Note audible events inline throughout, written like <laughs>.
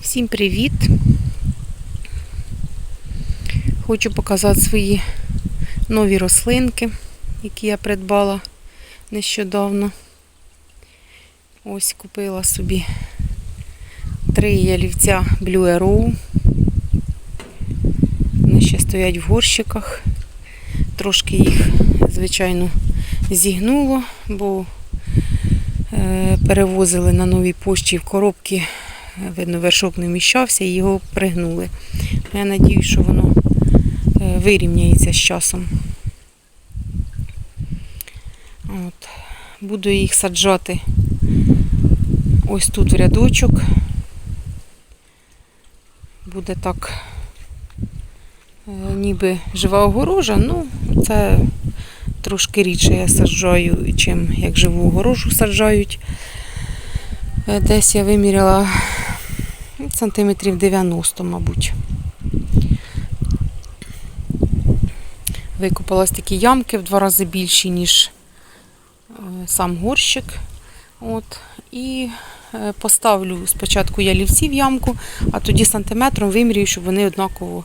Всім привіт! Хочу показати свої нові рослинки, які я придбала нещодавно. Ось купила собі три ялівця Blue Arrow. Вони ще стоять в горщиках. Трошки їх, звичайно, зігнуло, бо е, перевозили на новій пошті в коробки видно, вершок не вміщався і його пригнули. Я надію, що воно е, вирівняється з часом. От. Буду їх саджати ось тут в рядочок. Буде так, е, ніби жива огорожа, ну, це трошки рідше я саджаю, чим як живу огорожу саджають. Е, Десь я виміряла сантиметрів 90, мабуть. Викопалась такі ямки в два рази більші, ніж е, сам горщик. От. І е, поставлю спочатку ялівці в ямку, а тоді сантиметром вимірюю, щоб вони однаково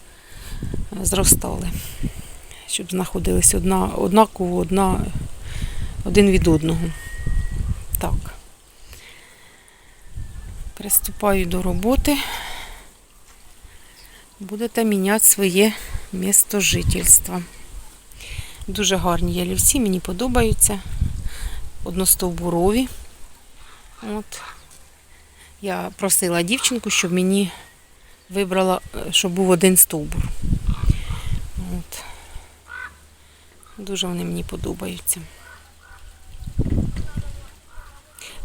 е, зростали. Щоб знаходились одна, однаково одна, один від одного. Так. Приступаю до роботи. Будете міняти своє місто жительства. Дуже гарні ялівці, мені подобаються. Одностовбурові. От. Я просила дівчинку, щоб мені вибрала, е, щоб був один стовбур. От. Дуже вони мені подобаються.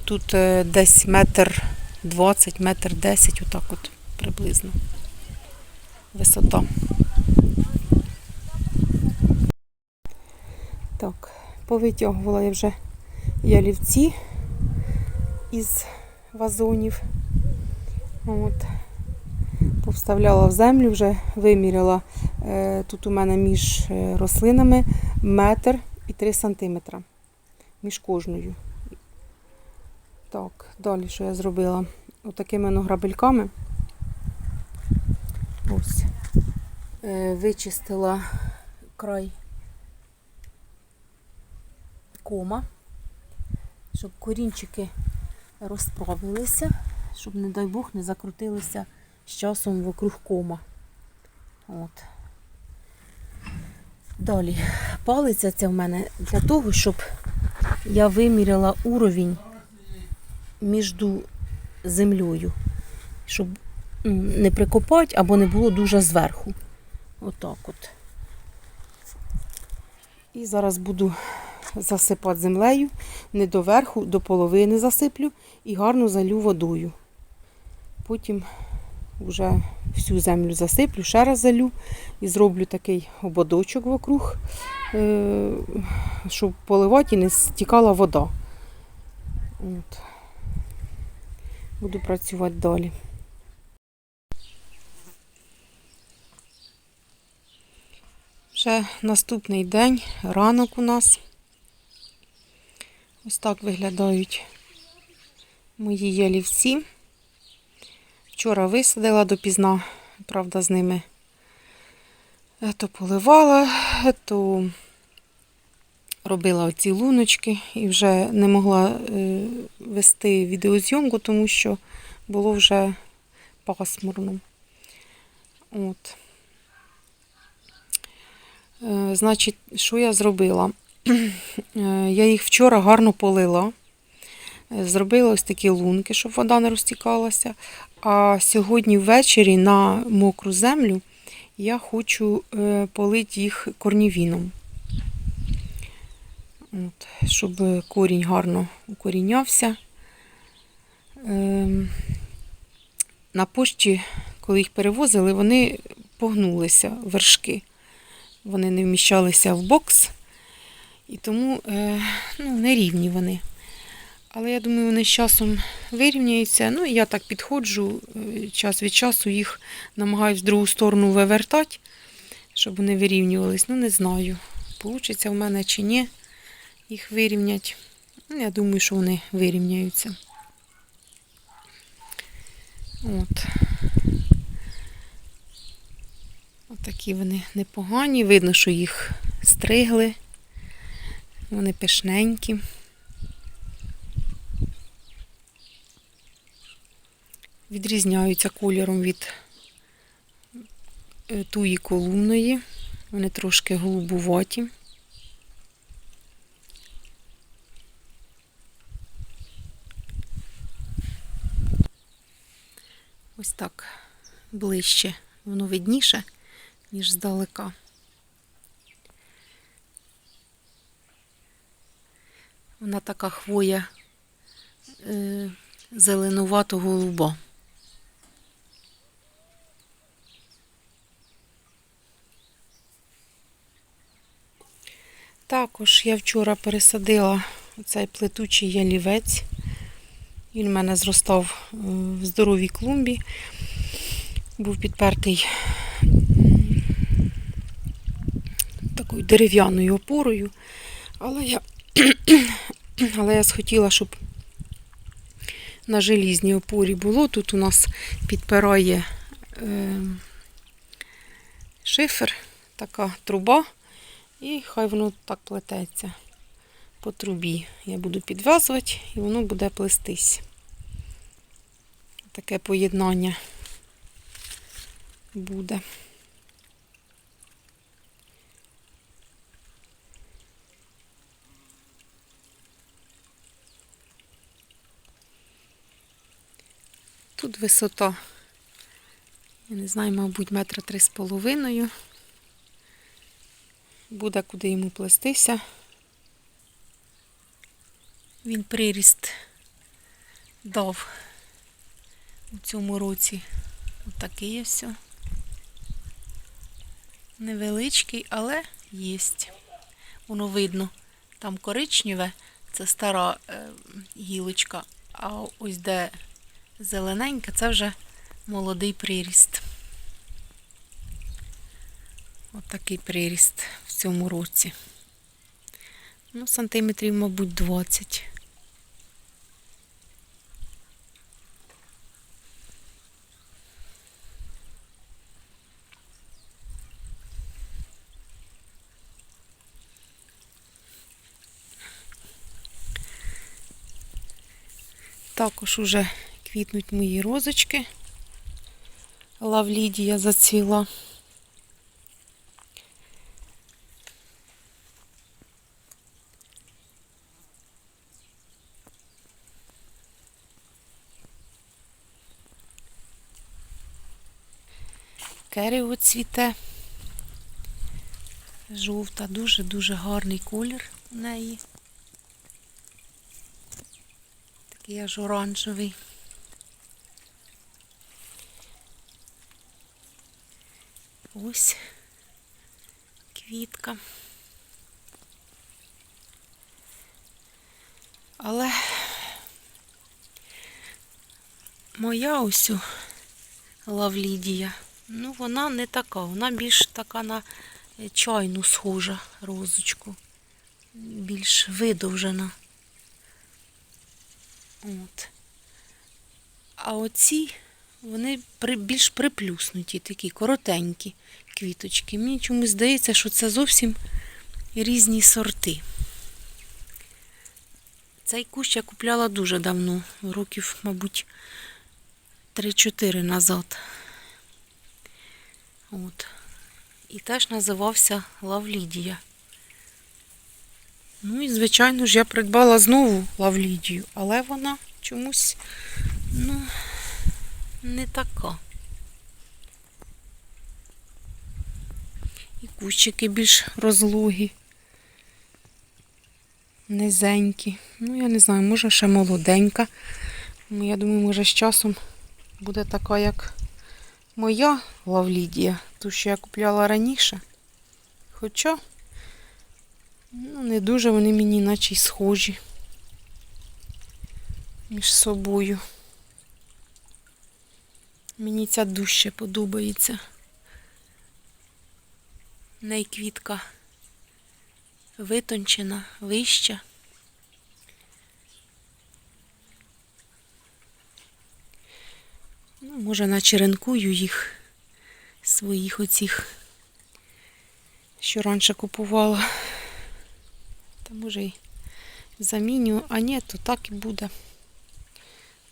Тут е, десь метр 20, метр 10, отак от приблизно. Висота. Так, повитягувала я вже ялівці із вазонів. От. Повставляла в землю, вже виміряла. Е, Тут у мене між е, рослинами метр і 3 сантиметра. Між кожною. Так, далі що я зробила? Отакими ну, грабельками. Ось. Е, вичистила край кома, щоб корінчики розправилися, щоб, не дай Бог, не закрутилися з часом вокруг кома. От. Далі палиця ця в мене для того, щоб я виміряла уровень між землею, щоб не прикопати або не було дуже зверху. Отак от. І зараз буду засипати землею, не до верху, до половини засиплю і гарно залю водою. Потім вже всю землю засиплю, ще раз залю і зроблю такий ободочок вокруг, е, щоб поливати і не стікала вода. От. Буду працювати далі. Вже наступний день, ранок у нас. Ось так виглядають мої ялівці. Вчора висадила допізна, правда, з ними е, то поливала, е, то робила оці луночки і вже не могла е, вести відеозйомку, тому що було вже пасмурно. От. Е, Значить, що я зробила? Е, Я їх вчора гарно полила. Зробила ось такі лунки, щоб вода не розтікалася. А сьогодні ввечері на мокру землю я хочу полити їх корнівіном. От, щоб корінь гарно укорінявся. Ем, На пошті, коли їх перевозили, вони погнулися вершки. Вони не вміщалися в бокс, і тому е, ну, нерівні вони. Але я думаю, вони з часом вирівняються. Ну, і я так підходжу, е, час від часу їх намагаюсь в другу сторону вивертати, щоб вони вирівнювались. Ну, не знаю, вийде в мене чи ні їх вирівнять. Ну, я думаю, що вони вирівняються. От. Отакі вони непогані. Видно, що їх стригли. Вони пишненькі. Відрізняються кольором від е, туї колумної. Вони трошки голубуваті. Ось так ближче. Воно видніше, ніж здалека. Вона така хвоя е, зеленувато-голуба. Також я вчора пересадила цей плетучий ялівець. Він у мене зростав е, в здоровій клумбі. Був підпертий такою дерев'яною опорою. Але я, <clears throat> але я схотіла, щоб на желізній опорі було. Тут у нас підпирає е, шифер, така труба, і хай воно так плететься по трубі. Я буду підв'язувати і воно буде плестись. Таке поєднання буде. Тут висота, я не знаю, мабуть, метра три з половиною. Буде куди йому плестися. Він приріст дав у цьому році. Отакий ось. Невеличкий, але єсть. Воно видно. Там коричневе, це стара е, гілочка, а ось де зелененька, це вже молодий приріст. Отакий приріст в цьому році. Ну, сантиметрів, мабуть, 20. Також уже квітнуть мої розочки. Лавлідія зацвіла. Керіо цвіте. Жовта, дуже-дуже гарний колір у неї. Такий аж оранжевий. Ось квітка. Але моя ось лавлідія, ну вона не така, вона більш така на е, чайну схожа розочку. Більш видовжена. От. А оці, вони при- більш приплюснуті, такі коротенькі квіточки. Мені чомусь здається, що це зовсім різні сорти. Цей кущ я купляла дуже давно, років, мабуть, 3-4 назад. От. І теж називався Лавлідія. Ну і, звичайно ж, я придбала знову лавлідію, але вона чомусь, ну, не така. І кущики більш розлогі, низенькі. Ну, я не знаю, може ще молоденька. Ну, я думаю, може з часом буде така, як моя лавлідія, ту, що я купляла раніше. Хоча Ну, не дуже вони мені наче й схожі між собою. Мені ця дужче подобається. В неї квітка витончена, вища. Ну, може, начеренкую їх своїх оцих що раніше купувала. Та може й заміню, а ні, то так і буде.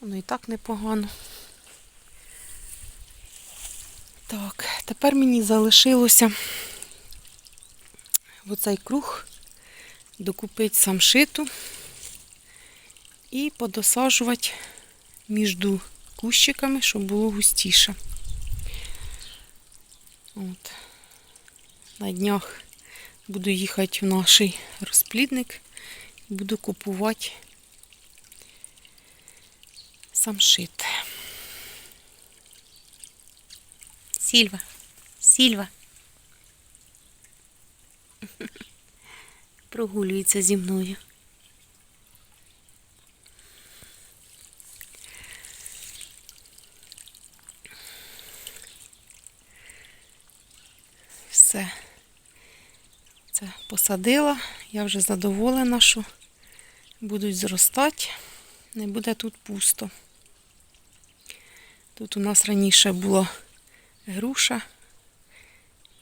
Воно і так непогано. Так, тепер мені залишилося в оцей круг докупити самшиту і подосаджувати між кущиками, щоб було густіше. От. На днях буду їхати в наш розплідник і буду купувати самшит. Сільва, Сільва. <laughs> Прогулюється зі мною. Все. Це посадила. Я вже задоволена, що будуть зростати. Не буде тут пусто. Тут у нас раніше була груша.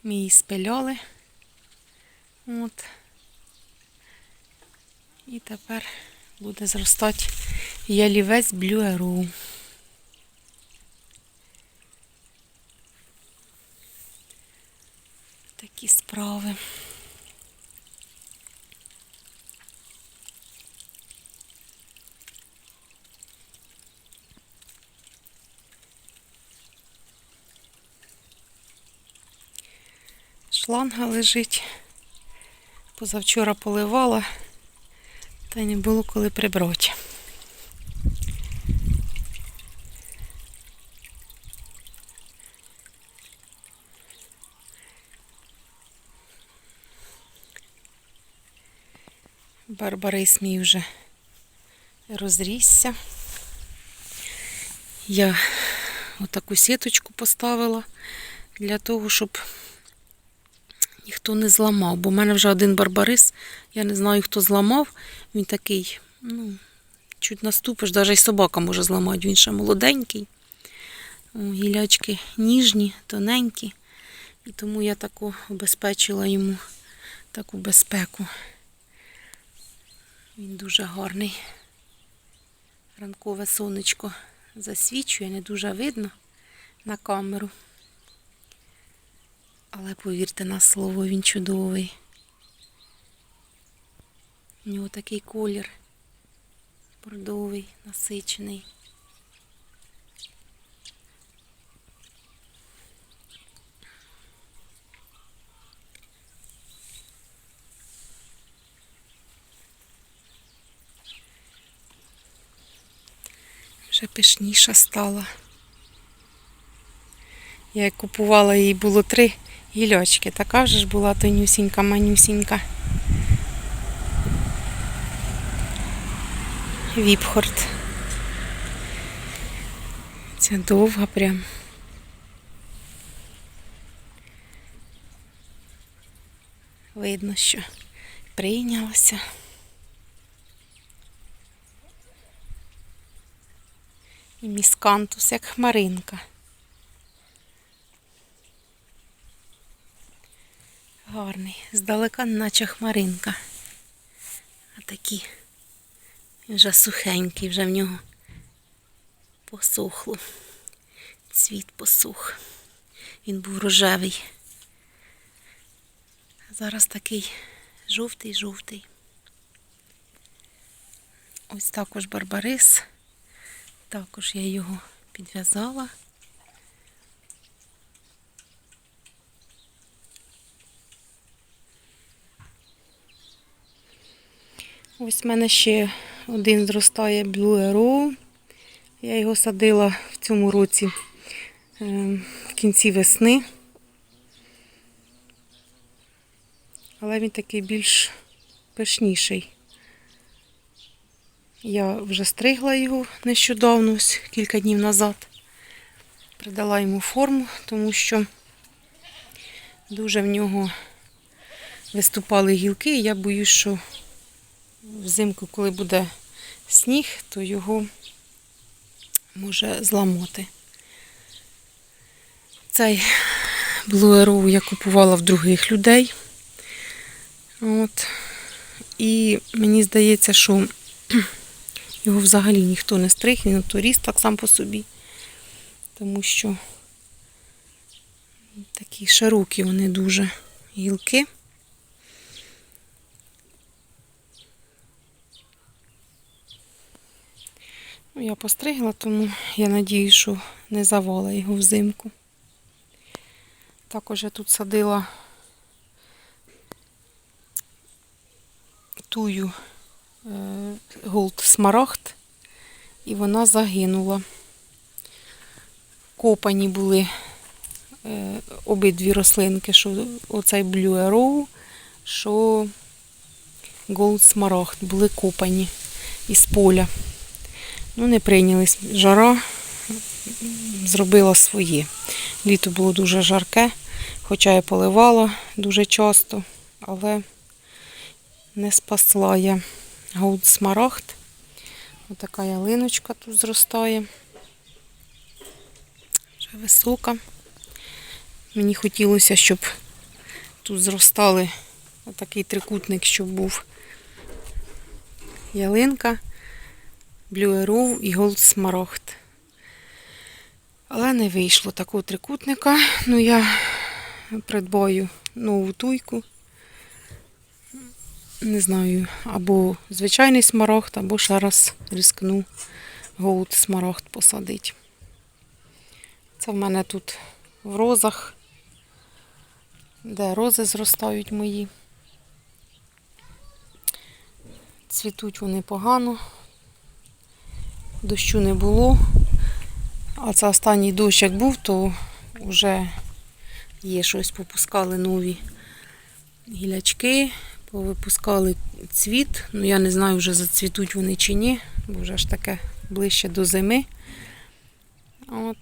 Ми її спиляли. От. І тепер буде зростати ялівець блюеру. Такі справи. Шланга лежить. Позавчора поливала, та не було коли прибрати. Барбарис мій вже розрісся. Я отаку сіточку поставила для того, щоб ніхто не зламав. Бо в мене вже один барбарис, я не знаю, хто зламав. Він такий, ну, чуть наступиш, навіть і собака може зламати, він ще молоденький. Гілячки ніжні, тоненькі. І тому я таку обезпечила йому таку безпеку. Він дуже гарний. Ранкове сонечко засвічує, не дуже видно на камеру. Але повірте на слово, він чудовий. У нього такий колір бордовий, насичений. Вже пишніша стала. Я купувала її було три гілячки. Така вже ж була тонюсінька, манюсінька. Віпхорд. Ця довга прям. Видно, що прийнялося. І міскантус, як хмаринка. Гарний, здалека наче хмаринка. А такі вже сухенький, вже в нього посохло. Цвіт посух. Він був рожевий. А зараз такий жовтий-жовтий. Ось також барбарис. Також я його підв'язала. Ось в мене ще один зростає Blue Arrow. Я його садила в цьому році е, в кінці весни. Але він такий більш пишніший. Я вже стригла його нещодавно, ось кілька днів назад. Придала йому форму, тому що дуже в нього виступали гілки, і я боюсь, що взимку, коли буде сніг, то його може зламати. Цей блуеру я купувала в других людей. От. І мені здається, що <clears throat> його взагалі ніхто не стриг, він то ріс так сам по собі. Тому що такі широкі вони дуже гілки. Я постригла, тому я надію, що не завала його взимку. Також я тут садила тую е, голд смарагд, і вона загинула. Копані були е, обидві рослинки, що оцей Blue Arrow, що Gold Smaragd були копані із поля. Ну, не прийнялись. Жара зробила своє. Літо було дуже жарке, хоча я поливала дуже часто, але не спасла я Smaragd. Отака ялиночка тут зростає. Вже висока. Мені хотілося, щоб тут зростали отакий трикутник, щоб був ялинка, Arrow і Gold Smaragd. Але не вийшло такого трикутника. Ну, я придбаю нову туйку. Не знаю, або звичайний смарагд, або ще раз рискну Gold Smaragd посадити. Це в мене тут в розах, де рози зростають мої. Цвітуть вони погано, дощу не було. А це останній дощ як був, то вже є щось, попускали нові гілячки, повипускали цвіт. Ну я не знаю, вже зацвітуть вони чи ні, бо вже ж таке ближче до зими. От.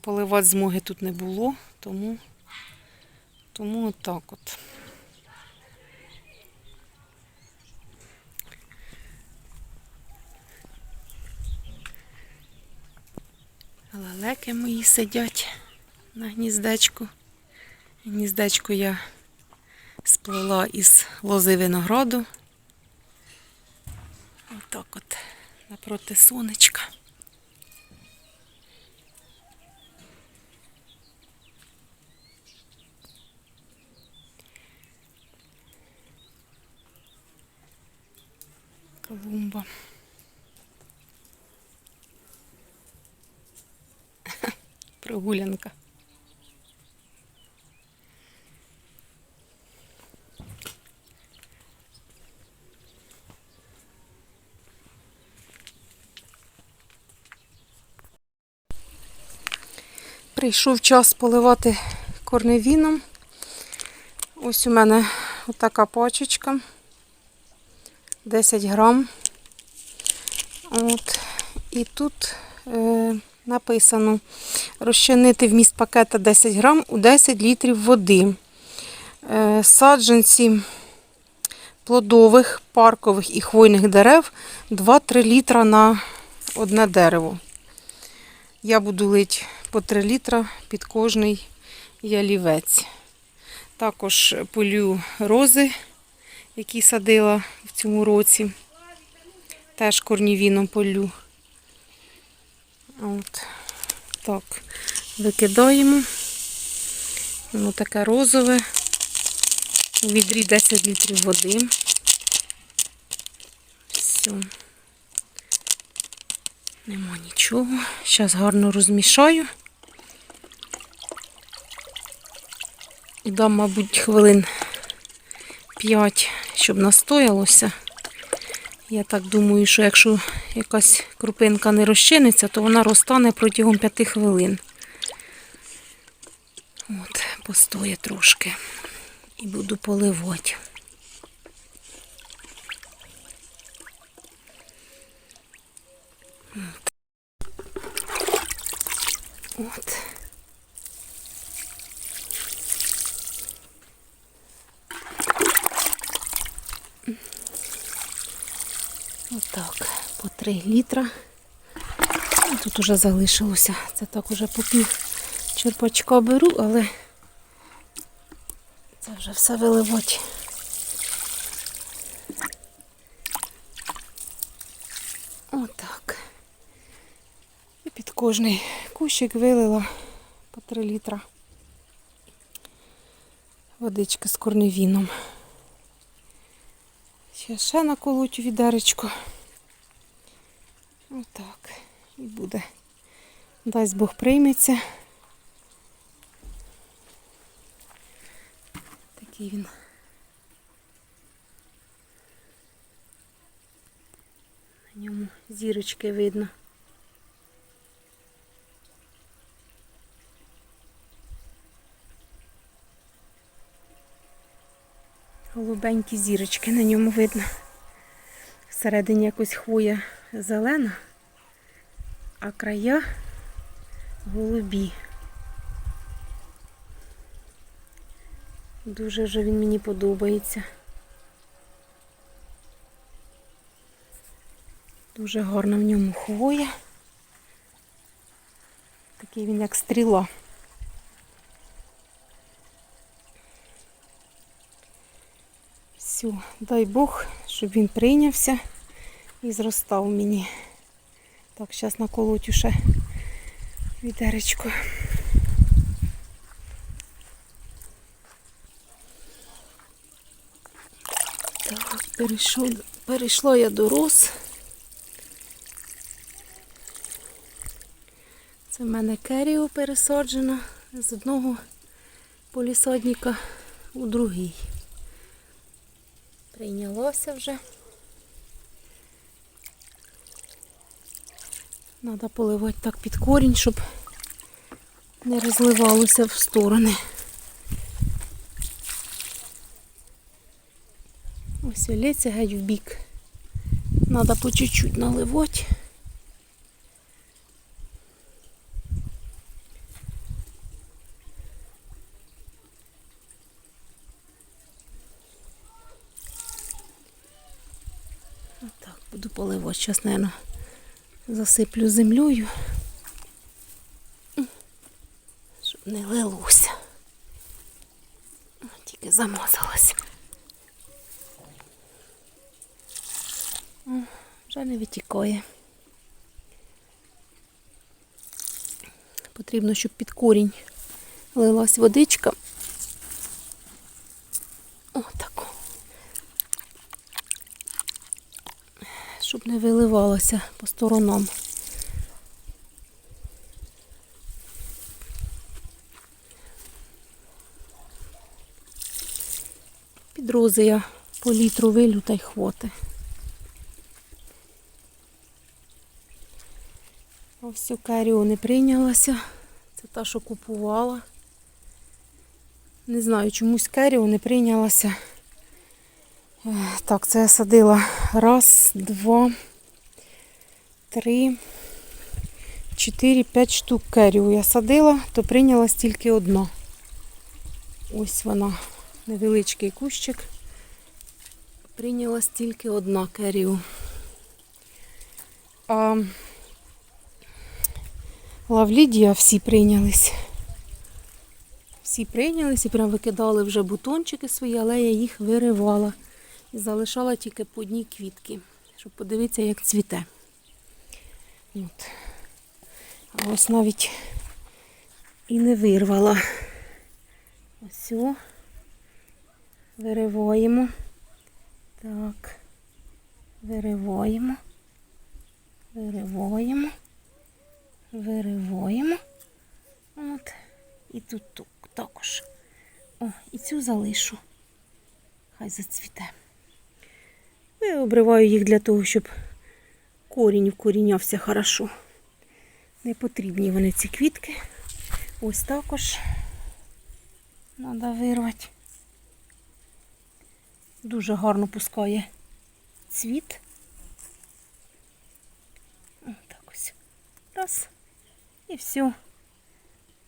Поливати змоги тут не було, тому, тому так от. Лелеки мої сидять на гніздечку. Гніздечко я сплела із лози винограду. Отак от напроти сонечка. Прийшов час поливати корневіном. Ось у мене отака пачечка. 10 грам. От. І тут е, написано розчинити вміст пакета 10 грам у 10 літрів води. Е, саджанці плодових, паркових і хвойних дерев 2-3 літра на одне дерево. Я буду лити по 3 літра під кожний ялівець. Також полю рози, які садила в цьому році. Теж корнівіном полю. От. Так, викидаємо. Воно таке розове. У відрі 10 літрів води. Все. Нема нічого. Зараз гарно розмішаю. Дам, мабуть, хвилин 5, щоб настоялося. Я так думаю, що якщо якась крупинка не розчиниться, то вона розтане протягом 5 хвилин. От, постоє трошки. І буду поливати. От. От. Отак, по 3 літра. Ну, Тут уже залишилося. Це так уже по пів черпачка беру, але Це вже все виливати. Отак. І під кожний кущик вилила по 3 літра водички з корневіном. Ще ще наколоть у відеречко. Отак. І буде. Дасть Бог прийметься. Такий він. На ньому зірочки видно. Голубенькі зірочки на ньому видно. Всередині якось хвоя зелена, а края голубі. Дуже вже він мені подобається. Дуже гарна в ньому хвоя. Такий він як стріла. Все, дай Бог, щоб він прийнявся і зростав мені. Так, зараз наколоть ще відеречко. Так, перейшов, перейшла я до роз. Це в мене керіо пересаджена з одного полісадника у другий. Прийнялося вже. Треба поливати так під корінь, щоб не розливалося в сторони. Ось лється геть в бік. Треба по чуть-чуть наливати. Отак, буду поливати. Зараз, мабуть, засиплю землею, щоб не лилося. Тільки замазалась. Вже не витікає. Потрібно, щоб під корінь лилась водичка. О, таку. Щоб по сторонам. Під рози я по літру вилю та й хвоти. Ось цю керіо не прийнялася. Це та, що купувала. Не знаю, чомусь керіо не прийнялася. Так, це я садила раз, два, три, чотири, п'ять штук керіо я садила, то прийнялась тільки одна. Ось вона, невеличкий кущик. Прийнялась тільки одна керіо. А Лавлідія всі прийнялись. Всі прийнялись і прям викидали вже бутончики свої, але я їх виривала. І залишала тільки по одній квітки, щоб подивитися, як цвіте. От. А ось навіть і не вирвала. Ось. о. Вириваємо. Так. Вириваємо. Вириваємо. Вириваємо. От. І тут також. О, і цю залишу. Хай зацвіте. Я обриваю їх для того, щоб корінь вкорінявся хорошо. Не потрібні вони ці квітки. Ось також треба вирвати. Дуже гарно пускає цвіт. Ось так ось. Раз. І все.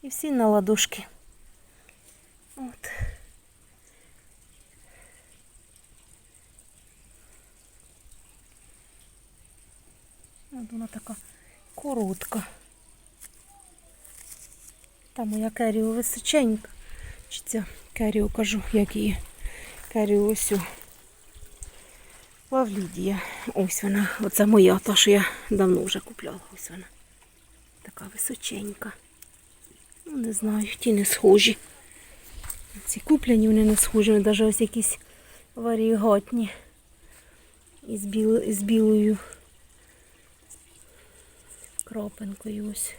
І всі на ладошки. От. От вона така коротка. Та моя керіо височенька. Чи ця Керію кажу, як її. Керію ось. у. Павлідія. Ось вона. Оце моя, та, що я давно вже купляла. Ось вона. Така височенька. Ну, не знаю, ті не схожі. Ці куплені вони не схожі, вони навіть ось якісь варігатні. Із, біл... із білою крапинкою ось.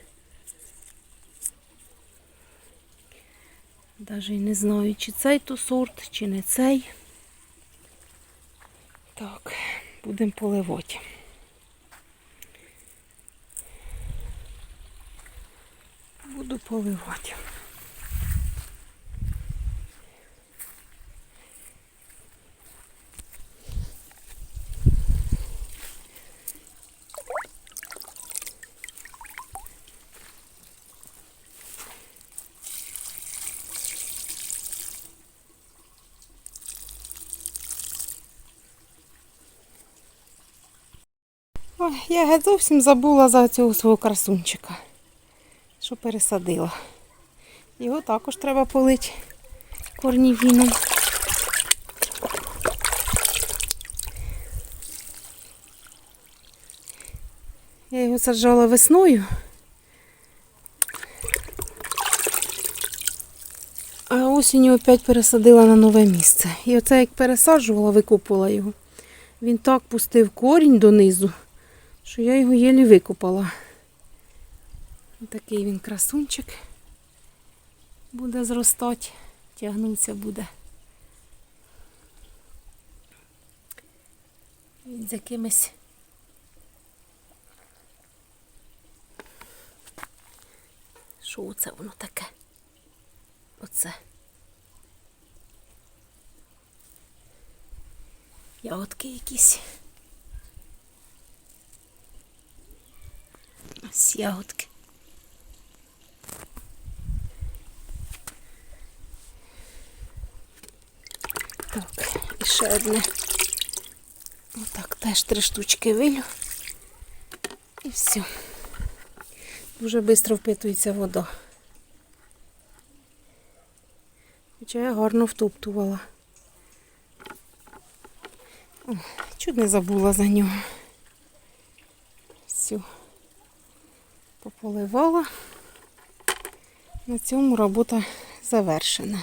Даже і не знаю, чи цей то сорт, чи не цей. Так, будемо поливати. Буду поливати. Ой, я зовсім забула за цього свого красунчика, що пересадила. Його також треба полити корнівіном. Я його саджала весною. А осінню опять пересадила на нове місце. І оце як пересаджувала, викопала його. Він так пустив корінь донизу, що я його єлі викопала. Такий він красунчик буде зростати, тягнутися буде. Він з якимись Що це воно таке? Оце. Ягодки якісь. Ось ягодки. Так, і ще одне. Отак, теж три штучки вилю. І все. Дуже швидко впитується вода. Хоча я гарно втоптувала. Чуть не забула за нього. Все. Пополивала. На цьому робота завершена.